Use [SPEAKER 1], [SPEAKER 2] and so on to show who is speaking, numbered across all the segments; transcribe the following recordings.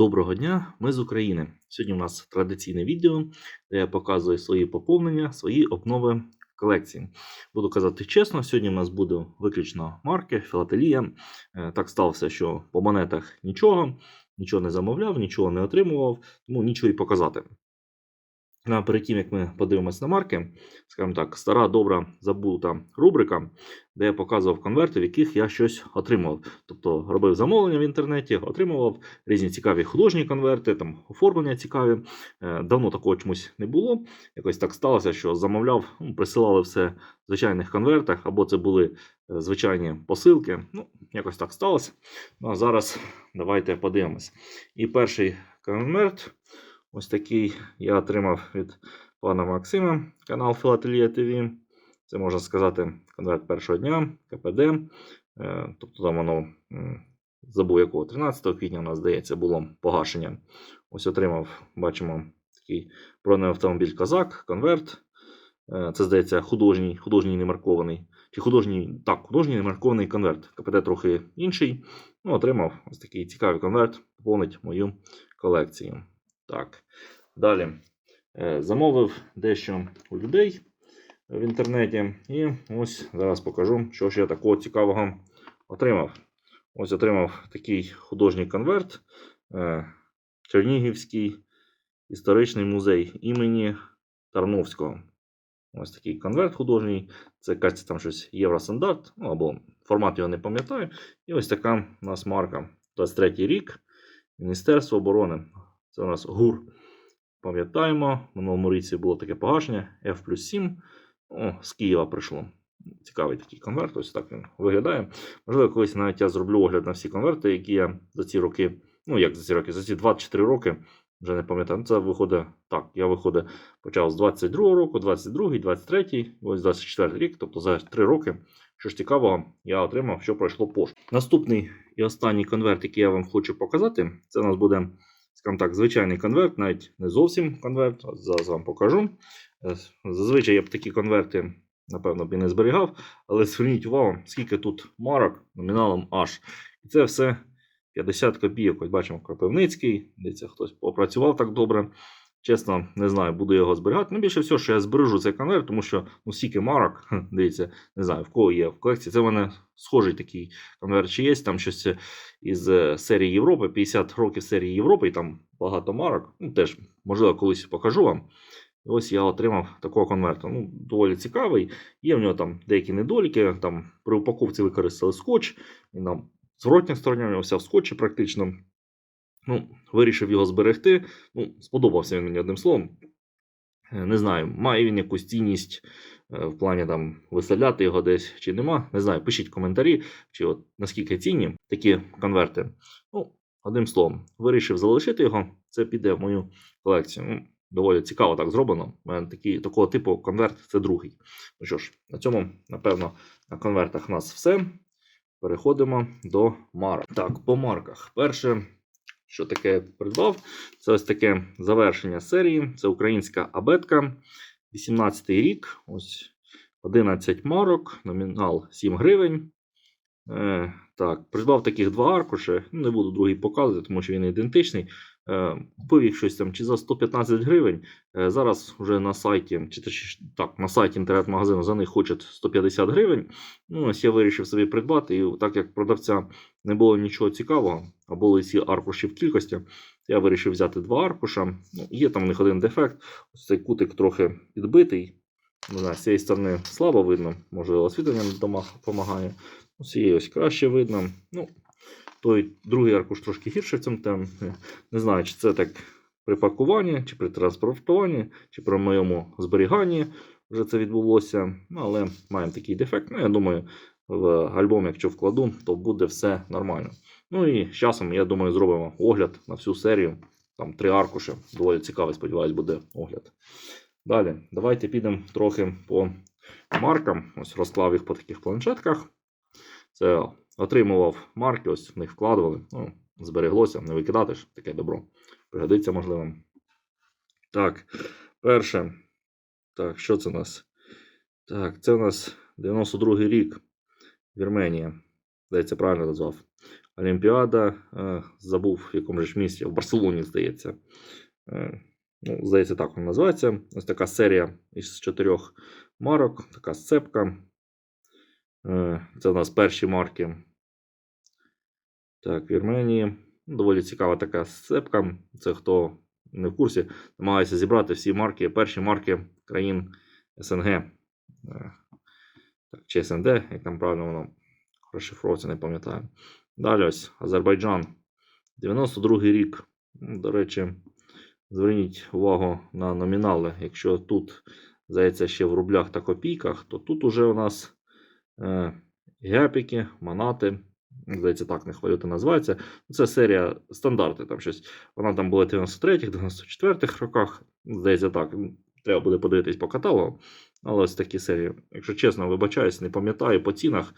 [SPEAKER 1] Доброго дня, ми з України. Сьогодні у нас традиційне відео, де я показую свої поповнення, свої обнови колекції. Буду казати чесно, сьогодні у нас буде виключно марки, філателія. Е, Так сталося, що по монетах нічого, нічого не замовляв, нічого не отримував, тому нічого і показати. Перед тим, як ми подивимось на марки, скажімо так, стара добра забута рубрика, де я показував конверти, в яких я щось отримував. Тобто робив замовлення в інтернеті, отримував різні цікаві художні конверти, там оформлення цікаві. Е, Давно такого чомусь не було. Якось так сталося, що замовляв, ну, присилали все в звичайних конвертах, або це були е, звичайні посилки. Ну, якось так сталося. Ну а зараз давайте подивимось. І перший конверт. Ось такий я отримав від пана Максима, канал Філателія ТВ. Це можна сказати конверт першого дня, КПД. Е, Тобто там воно забув якого 13 квітня у нас здається було погашення. Ось отримав, бачимо, такий бронеавтомобіль Козак, конверт. Е, Це здається художній, художній немаркований. Чи художній, так, художній немаркований конверт. КПД трохи інший. Ну, отримав ось такий цікавий конверт, поповнить мою колекцію. Так, далі. Е, Замовив дещо у людей в інтернеті. І ось зараз покажу, що ж я такого цікавого отримав. Ось отримав такий художній конверт. е, Чернігівський історичний музей імені Тарновського. Ось такий конверт художній. Це кажеться там щось євростандарт, ну або формат його не пам'ятаю. І ось така у нас марка. 23 рік. Міністерство оборони. Це у нас ГУР. Пам'ятаємо, в минулому році було таке погашення F плюс 7. О, з Києва прийшло. Цікавий такий конверт, ось так він виглядає. Можливо, колись навіть я зроблю огляд на всі конверти, які я за ці роки, ну як за ці роки, за ці 24 роки, вже не пам'ятаю. Це виходить так. Я виходить, почав з 22-го року, 22, 23, ось 24 й рік, тобто за 3 роки. Що ж цікавого, я отримав, що пройшло пошту. Наступний і останній конверт, який я вам хочу показати, це у нас буде, скажімо так, звичайний конверт, навіть не зовсім конверт. Зараз вам покажу. Е, Зазвичай я б такі конверти, напевно, б і не зберігав, але зверніть увагу, скільки тут марок номіналом H. І це все 50 копійок. Ось бачимо, Кропивницький. Дивіться, хтось попрацював так добре. Чесно, не знаю, буду його зберігати. Ну, більше всього, що я збережу цей конверт, тому що ну, стільки марок, дивіться, не знаю, в кого є в колекції. Це в мене схожий такий конверт, чи є там щось із е, серії Європи, 50 років серії Європи, і там багато марок. Ну, теж, можливо, колись покажу вам. І ось я отримав такого конверта. Ну, доволі цікавий. Є в нього там деякі недоліки. Там при упаковці використали скотч, і нам зворотня сторона вся в скотчі практично. Ну, вирішив його зберегти. Ну, сподобався він мені одним словом. Е, Не знаю, має він якусь цінність е, в плані там виставляти його десь чи нема. Не знаю, пишіть коментарі, чи от наскільки цінні такі конверти. Ну, одним словом, вирішив залишити його. Це піде в мою колекцію. Ну, доволі цікаво так зроблено. У мене такий, такого типу конверт це другий. Ну що ж, на цьому, напевно, на конвертах у нас все. Переходимо до марок. Так, по марках. Перше, що таке я придбав, це ось таке завершення серії. Це українська абетка. 18 й рік. Ось 11 марок, номінал 7 гривень. Е, так, придбав таких два аркуші. Ну, Не буду другий показувати, тому що він ідентичний. Е, купив їх щось там чи за 115 гривень. Е, зараз вже на сайті, чи так, на сайті інтернет-магазину за них хочуть 150 гривень. Ну, ось я вирішив собі придбати, і так як продавця не було нічого цікавого, а були ці аркуші в кількості, я вирішив взяти два аркуша. Ну, є там у них один дефект. Ось цей кутик трохи підбитий. Не знаю, з цієї сторони слабо видно, можливо, освітлення допомагає. Цієї ось краще видно. Ну, той другий аркуш трошки гірше в цьому темі. Не знаю, чи це так при пакуванні, чи при транспортуванні, чи при моєму зберіганні вже це відбулося. Ну, але маємо такий дефект. Ну, я думаю, в альбом, якщо вкладу, то буде все нормально. Ну і з часом, я думаю, зробимо огляд на всю серію. Там три аркуші. Доволі цікавий, сподіваюсь, буде огляд. Далі, давайте підемо трохи по маркам. Ось розклав їх по таких планшетках. Це отримував марки, ось в них вкладували. Ну, збереглося, не викидати ж таке добро. Пригодиться, можливо. Так, перше. Так, що це у нас? Так, це у нас 92-й рік. Вірменія. Здається, правильно назвав. Олімпіада. Е, забув в якому ж місті, в Барселоні, здається. Е, ну, здається, так вона називається. Ось така серія із чотирьох марок, така сцепка. Е, Це у нас перші марки. Так, Вірменії. Доволі цікава така сцепка. Це хто не в курсі, намагається зібрати всі марки, перші марки країн СНГ. Е, Так, чи СНД, як там правильно воно розшифровується, не пам'ятаю. Далі ось Азербайджан. 92-й рік. До речі, зверніть увагу на номінали. Якщо тут, здається, ще в рублях та копійках, то тут уже у нас гепіки, манати. Здається, так не валюта називається. Це серія стандарти. Там щось. Вона там була в 93-х, 94-х роках. Здається, так. Треба буде подивитись по каталогу. Але ось такі серії. Якщо чесно, вибачаюсь, не пам'ятаю по цінах,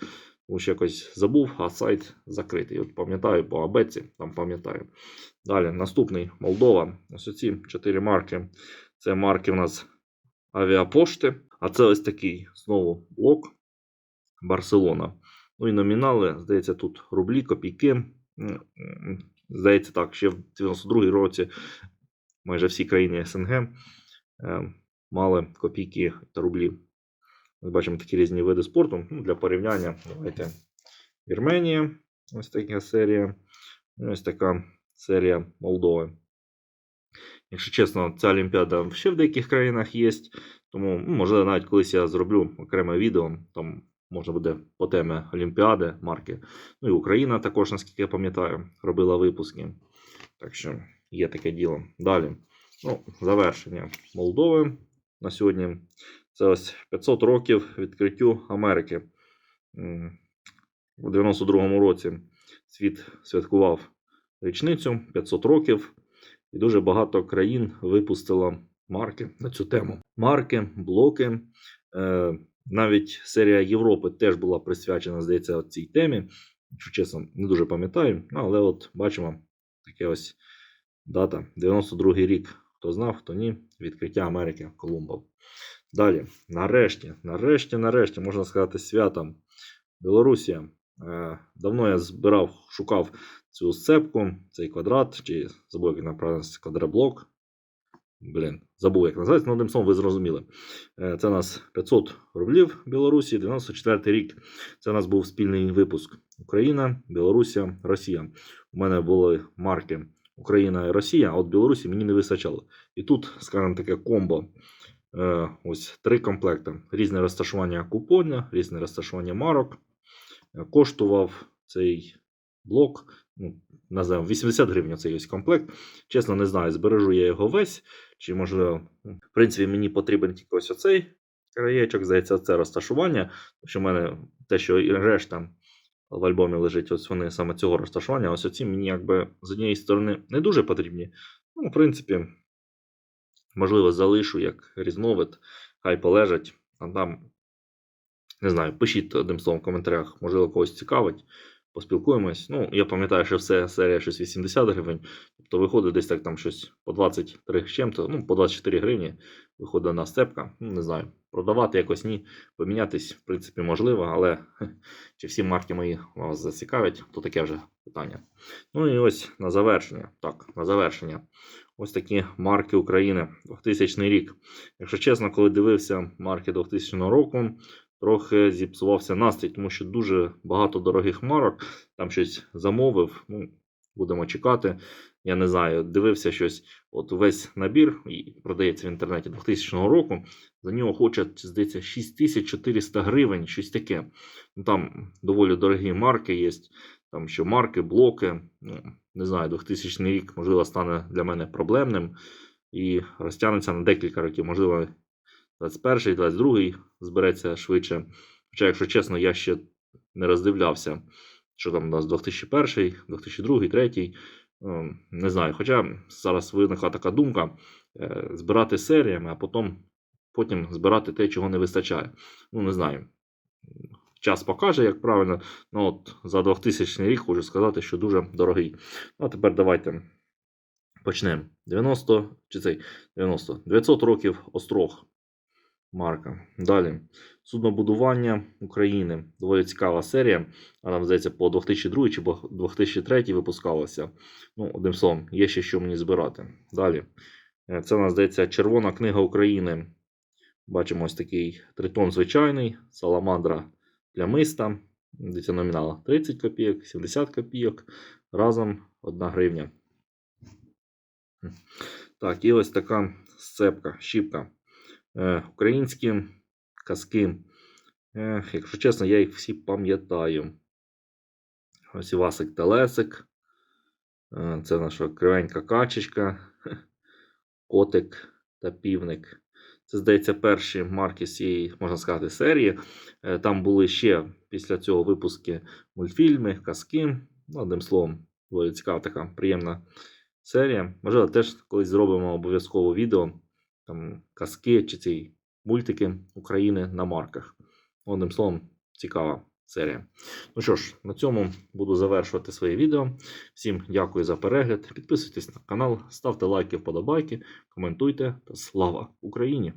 [SPEAKER 1] тому що якось забув, а сайт закритий. От пам'ятаю по абеці, там пам'ятаю. Далі, наступний Молдова. Ось оці чотири марки. Це марки у нас авіапошти. А це ось такий знову блок Барселона. Ну і номінали, здається, тут рублі, копійки. Здається, так, ще в 92-й році майже всі країни СНГ е, мали копійки та рублі. Ми бачимо такі різні види спорту. Ну, для порівняння, давайте Вірменія, ось така серія. Ось така серія Молдови. Якщо чесно, ця Олімпіада ще в деяких країнах є. Тому, ну, можливо, навіть колись я зроблю окреме відео. Там можна буде по темі Олімпіади марки. Ну і Україна також, наскільки я пам'ятаю, робила випуски. Так що є таке діло. Далі. Ну, завершення Молдови на сьогодні. Це ось 500 років відкриттю Америки. У 92-му році світ святкував річницю 500 років, і дуже багато країн випустило марки на цю тему. Марки, блоки. Навіть серія Європи теж була присвячена, здається, цій темі. Якщо чесно, не дуже пам'ятаю. Ну, але от бачимо таке ось дата. 92-й рік. Хто знав, хто ні. Відкриття Америки Колумбом. Далі, нарешті, нарешті, нарешті, можна сказати, святом. Білорусія. Е, Давно я збирав, шукав цю сцепку, цей квадрат, чи забув, як він направлений, квадроблок. Блін, забув, як називається, ну, одним словом, ви зрозуміли. Е, Це у нас 500 рублів Білорусі, 94 рік. Це у нас був спільний випуск Україна, Білорусія, Росія. У мене були марки Україна і Росія, а от Білорусі мені не вистачало. І тут, скажімо таке, комбо. Е, Ось три комплекти. Різне розташування купоня, різне розташування марок. Е, Коштував цей блок, ну, називаємо 80 гривень цей ось комплект. Чесно, не знаю, збережу я його весь, чи можливо, в принципі, мені потрібен тільки ось оцей краєчок, здається, це розташування. Що в мене те, що і решта в альбомі лежить, ось вони саме цього розташування. Ось оці мені якби з однієї сторони не дуже потрібні. Ну, в принципі, можливо, залишу як різновид, хай полежать, а там, не знаю, пишіть одним словом в коментарях, можливо, когось цікавить. Поспілкуємось. Ну, я пам'ятаю, що все серія щось 80 гривень. Тобто виходить десь так там щось по 23 з чим-то, ну, по 24 гривні виходить на степка. Ну, не знаю, продавати якось ні. Помінятись, в принципі, можливо, але чи всі марки мої вас зацікавлять, то таке вже питання. Ну і ось на завершення. Так, на завершення. Ось такі марки України 2000 рік. Якщо чесно, коли дивився марки 2000 року, трохи зіпсувався настрій, тому що дуже багато дорогих марок. Там щось замовив. Ну, будемо чекати. Я не знаю, дивився щось. От весь набір продається в інтернеті 2000 року. За нього хочуть, здається, 6400 гривень, щось таке. Ну, там доволі дорогі марки є. Там що марки, блоки. Ну, не знаю, 2000 рік, можливо, стане для мене проблемним і розтягнеться на декілька років. Можливо, 21-й, 22-й збереться швидше. Хоча, якщо чесно, я ще не роздивлявся, що там у нас 2001, 2002, 2003. Ем, Не знаю. Хоча зараз виникла така думка е, збирати серіями, а потім, потім збирати те, чого не вистачає. Ну, не знаю. Час покаже, як правильно. Ну, от за 2000 рік хочу сказати, що дуже дорогий. Ну, а тепер давайте почнемо. 90 чи цей 90 900 років острог. Марка. Далі. Суднобудування України. Доволі цікава серія. Вона, здається, по 2002 чи 2003 випускалася. Ну, одним словом, є ще що мені збирати. Далі. Е, Це у нас здається Червона книга України. Бачимо ось такий тритон звичайний, саламандра плямиста. Дивіться номінал 30 копійок, 70 копійок. Разом 1 гривня. Так, і ось така сцепка, щіпка. Е, українські казки. Якщо чесно, я їх всі пам'ятаю. Ось Івасик Телесик. Е, це наша кривенька качечка, котик та півник. Це, здається, перші марки цієї, можна сказати, серії. Е, Там були ще після цього випуски мультфільми, казки. Ну, одним словом, доволі цікава така приємна серія. Можливо, теж колись зробимо обов'язково відео. Там казки чи ці мультики України на марках. Одним словом, цікава серія. Ну що ж, на цьому буду завершувати своє відео. Всім дякую за перегляд. Підписуйтесь на канал, ставте лайки, вподобайки, коментуйте та слава Україні!